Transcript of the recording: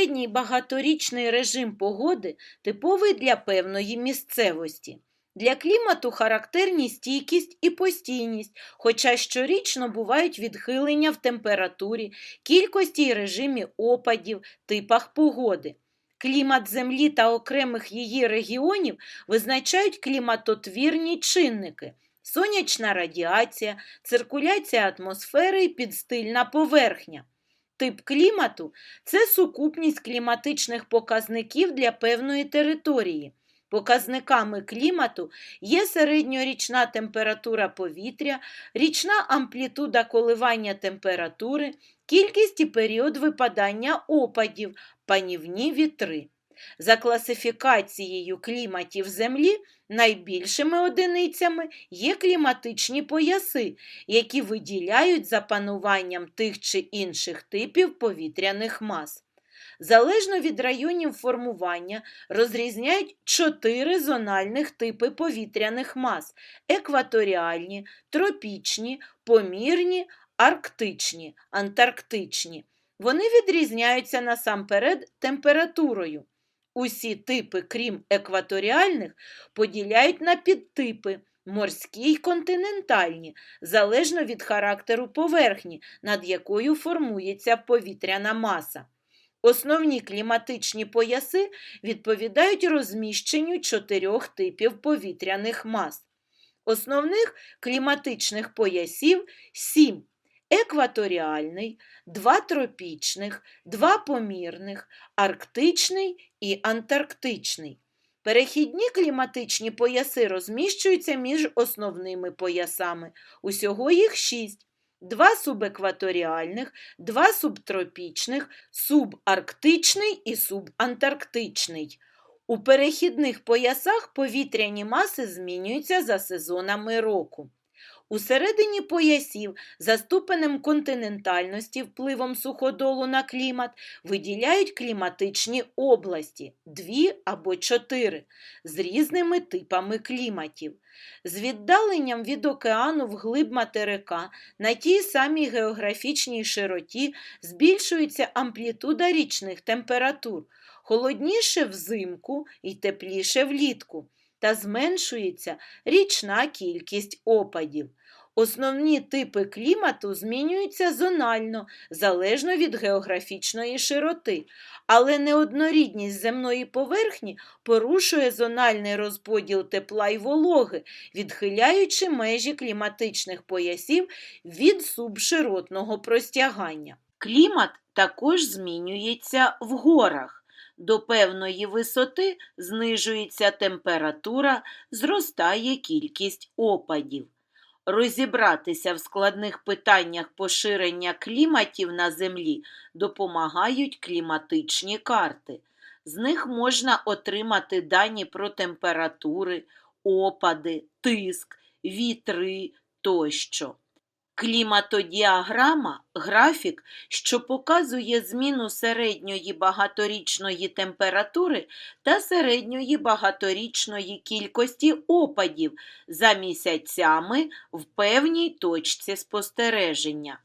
Середній багаторічний режим погоди типовий для певної місцевості. Для клімату характерні стійкість і постійність, хоча щорічно бувають відхилення в температурі, кількості і режимі опадів, типах погоди. Клімат Землі та окремих її регіонів визначають кліматотвірні чинники – сонячна радіація, циркуляція атмосфери і підстильна поверхня. Тип клімату – це сукупність кліматичних показників для певної території. Показниками клімату є середньорічна температура повітря, річна амплітуда коливання температури, кількість і період випадання опадів, панівні вітри. За класифікацією кліматів Землі найбільшими одиницями є кліматичні пояси, які виділяють за пануванням тих чи інших типів повітряних мас. Залежно від районів формування розрізняють чотири зональних типи повітряних мас екваторіальні, тропічні, помірні, арктичні, антарктичні. Вони відрізняються насамперед температурою. Усі типи, крім екваторіальних, поділяють на підтипи морські й континентальні, залежно від характеру поверхні, над якою формується повітряна маса. Основні кліматичні пояси відповідають розміщенню чотирьох типів повітряних мас. Основних кліматичних поясів сім екваторіальний, два тропічних, два помірних, арктичний і антарктичний. Перехідні кліматичні пояси розміщуються між основними поясами. Усього їх шість. Два субекваторіальних, два субтропічних, субарктичний і субантарктичний. У перехідних поясах повітряні маси змінюються за сезонами року. У середині поясів за ступенем континентальності впливом суходолу на клімат виділяють кліматичні області дві або чотири з різними типами кліматів. З віддаленням від океану вглиб материка на тій самій географічній широті збільшується амплітуда річних температур, холодніше взимку і тепліше влітку, та зменшується річна кількість опадів. Основні типи клімату змінюються зонально, залежно від географічної широти, але неоднорідність земної поверхні порушує зональний розподіл тепла й вологи, відхиляючи межі кліматичних поясів від субширотного простягання. Клімат також змінюється в горах. До певної висоти знижується температура, зростає кількість опадів. Розібратися в складних питаннях поширення кліматів на Землі допомагають кліматичні карти. З них можна отримати дані про температури, опади, тиск, вітри тощо. Кліматодіаграма графік, що показує зміну середньої багаторічної температури та середньої багаторічної кількості опадів за місяцями в певній точці спостереження.